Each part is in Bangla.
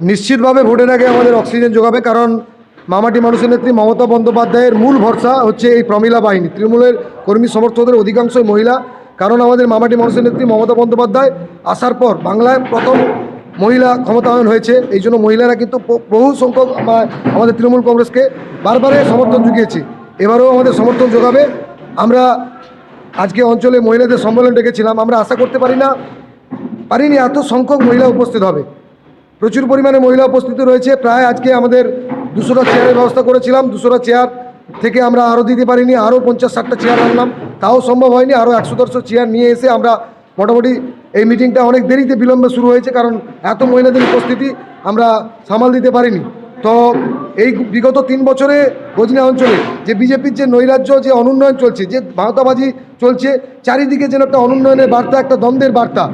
নিশ্চিতভাবে ভোটের আগে আমাদের অক্সিজেন যোগাবে, কারণ মামাটি মানুষের নেত্রী মমতা বন্দ্যোপাধ্যায়ের মূল ভরসা হচ্ছে এই প্রমিলা বাহিনী। তৃণমূলের কর্মী সমর্থকদের অধিকাংশই মহিলা, কারণ আমাদের মামাটি মানুষের নেত্রী মমতা বন্দ্যোপাধ্যায় আসার পর বাংলায় প্রথম মহিলা ক্ষমতায়ন হয়েছে। এই জন্য মহিলারা কিন্তু বহু সংখ্যক আমা- আমাদের তৃণমূল কংগ্রেসকে বারবারে সমর্থন জুগিয়েছে। এবারেও আমাদের সমর্থন যোগাবে। আমরা আজকে অঞ্চলে মহিলাদের সম্মেলন ডেকেছিলাম। আমরা আশা করতে পারি না, পারিনি এত সংখ্যক মহিলা উপস্থিত হবে। প্রচুর পরিমাণে মহিলা উপস্থিত রয়েছে। প্রায় আজকে আমাদের দুশোটা চেয়ারের ব্যবস্থা করেছিলাম। দুশোটা চেয়ার থেকে আমরা আরও দিতে পারিনি আরও পঞ্চাশ ষাটটা চেয়ার আনলাম। তাও সম্ভব হয়নি আরও একশো দেড়শো চেয়ার নিয়ে এসে আমরা মোটামুটি এই মিটিংটা অনেক দেরিতে বিলম্বে শুরু হয়েছে, কারণ এত মহিলাদের উপস্থিতি আমরা সামাল দিতে পারিনি। তো এই বিগত তিন বছরে গজনা অঞ্চলে যে বিজেপির যে নৈরাজ্য, যে অনুন্নয়ন চলছে, যে ভাঁতাবাজি চলছে, চারিদিকে যেন একটা অনুন্নয়নের বার্তা, একটা দ্বন্দ্বের বার্তা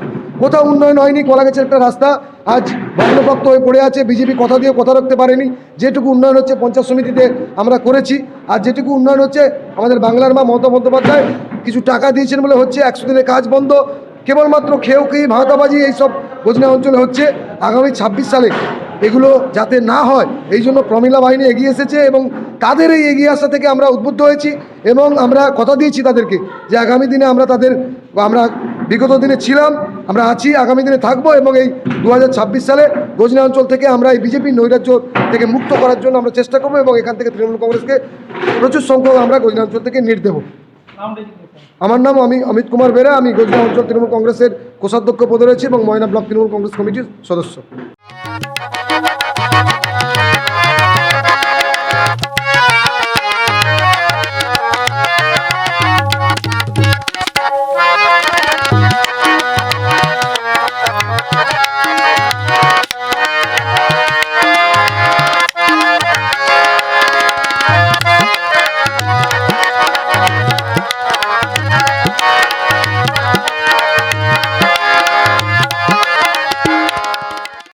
কোথাও উন্নয়ন হয়নি কলাগাছের একটা রাস্তা। আজ ভগ্নপ্রাপ্ত হয়ে পড়ে আছে, বিজেপি কথা দিয়ে কথা রাখতে পারেনি। যেটুকু উন্নয়ন হচ্ছে পঞ্চায়েত সমিতিতে আমরা করেছি। আর যেটুকু উন্নয়ন হচ্ছে, আমাদের বাংলার মা মমতা বন্দ্যোপাধ্যায় কিছু টাকা দিয়েছেন বলে হচ্ছে, একশো দিনের কাজ বন্ধ। কেবলমাত্র খেয়েও খেয়ে ভাঁতাবাজি এইসব গোজনা অঞ্চলে হচ্ছে। আগামী ছাব্বিশ সালে এগুলো যাতে না হয়, এই জন্য প্রমিলা বাহিনী এগিয়ে এসেছে এবং তাদের এই এগিয়ে আসা থেকে আমরা উদ্বুদ্ধ হয়েছি এবং আমরা কথা দিয়েছি তাদেরকে যে আগামী দিনে আমরা তাদের, আমরা বিগত দিনে ছিলাম। আমরা আছি, আগামী দিনে থাকব এবং এই দু হাজার ছাব্বিশ সালে গজনা অঞ্চল থেকে আমরা এই বিজেপি নৈরাজ্য থেকে মুক্ত করার জন্য আমরা চেষ্টা করব এবং এখান থেকে তৃণমূল কংগ্রেসকে প্রচুর সংখ্যক আমরা গজনা অঞ্চল থেকে নিট দেবো। আমার নাম আমি অমিত কুমার বেরা, আমি গজনা অঞ্চল তৃণমূল কংগ্রেসের কোষাধ্যক্ষ পদে রয়েছি এবং ময়না ব্লক তৃণমূল কংগ্রেস কমিটির সদস্য।